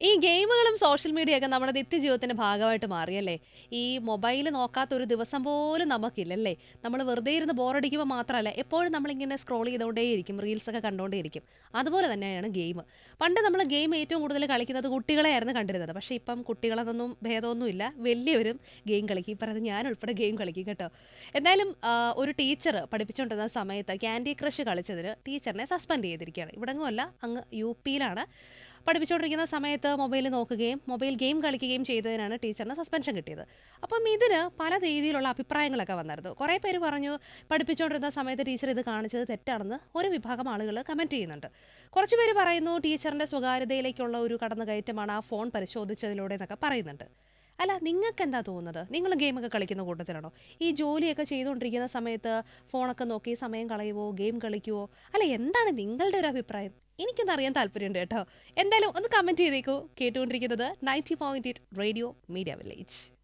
ഈ ഗെയിമുകളും സോഷ്യൽ മീഡിയയൊക്കെ നമ്മുടെ നിത്യജീവിതത്തിന്റെ ഭാഗമായിട്ട് മാറിയല്ലേ? ഈ മൊബൈൽ നോക്കാത്ത ഒരു ദിവസം പോലും നമുക്കില്ലല്ലേ? നമ്മൾ വെറുതെ ഇരുന്ന് ബോറടിക്കുമ്പോൾ മാത്രമല്ല, എപ്പോഴും നമ്മളിങ്ങനെ സ്ക്രോൾ ചെയ്തുകൊണ്ടേയിരിക്കും. റീൽസൊക്കെ കണ്ടുകൊണ്ടേയിരിക്കും. അതുപോലെ തന്നെയാണ് ഗെയിം. പണ്ട് നമ്മൾ ഗെയിം ഏറ്റവും കൂടുതൽ കളിക്കുന്നത് കുട്ടികളെയായിരുന്നു കണ്ടിരുന്നത്. പക്ഷേ ഇപ്പം കുട്ടികളെന്നൊന്നും ഭേദമൊന്നുമില്ല. വലിയവരും ഗെയിം കളിക്കും. ഈ ഞാൻ ഞാനുൾപ്പെടെ ഗെയിം കളിക്കും കേട്ടോ. എന്തായാലും ഒരു ടീച്ചർ പഠിപ്പിച്ചുകൊണ്ടിരുന്ന സമയത്ത് ക്യാൻഡി ക്രഷ് കളിച്ചതിന് ടീച്ചറിനെ സസ്പെൻഡ് ചെയ്തിരിക്കുകയാണ്. ഇവിടെങ്ങുമല്ല, അങ്ങ് യുപിയിലാണ്. പഠിപ്പിച്ചുകൊണ്ടിരിക്കുന്ന സമയത്ത് മൊബൈൽ നോക്കുകയും മൊബൈൽ ഗെയിം കളിക്കുകയും ചെയ്തതിനാണ് ടീച്ചറിന് സസ്പെൻഷൻ കിട്ടിയത്. അപ്പം ഇതിന് പല രീതിയിലുള്ള അഭിപ്രായങ്ങളൊക്കെ വന്നായിരുന്നു. കുറേ പേര് പറഞ്ഞു പഠിപ്പിച്ചുകൊണ്ടിരുന്ന സമയത്ത് ടീച്ചർ ഇത് കാണിച്ചത് തെറ്റാണെന്ന് ഒരു വിഭാഗം ആളുകൾ കമന്റ് ചെയ്യുന്നുണ്ട്. കുറച്ച് പേര് പറയുന്നു ടീച്ചറിന്റെ സ്വകാര്യതയിലേക്കുള്ള ഒരു കടന്നുകയറ്റമാണ് ആ ഫോൺ പരിശോധിച്ചതിലൂടെ എന്നൊക്കെ പറയുന്നുണ്ട്. അല്ല നിങ്ങൾക്ക് എന്താ തോന്നുന്നത്? നിങ്ങൾ ഗെയിമൊക്കെ കളിക്കുന്ന കൂട്ടത്തിലാണോ? ഈ ജോലിയൊക്കെ ചെയ്തുകൊണ്ടിരിക്കുന്ന സമയത്ത് ഫോണൊക്കെ നോക്കി സമയം കളയുവോ? ഗെയിം കളിക്കുവോ? അല്ല എന്താണ് നിങ്ങളുടെ ഒരു അഭിപ്രായം? എനിക്കൊന്ന് അറിയാൻ താല്പര്യമുണ്ട് കേട്ടോ. എന്തായാലും ഒന്ന് കമന്റ് ചെയ്തേക്കൂ. കേട്ടുകൊണ്ടിരിക്കുന്നത് 90.8 റേഡിയോ മീഡിയ വില്ലേജ്.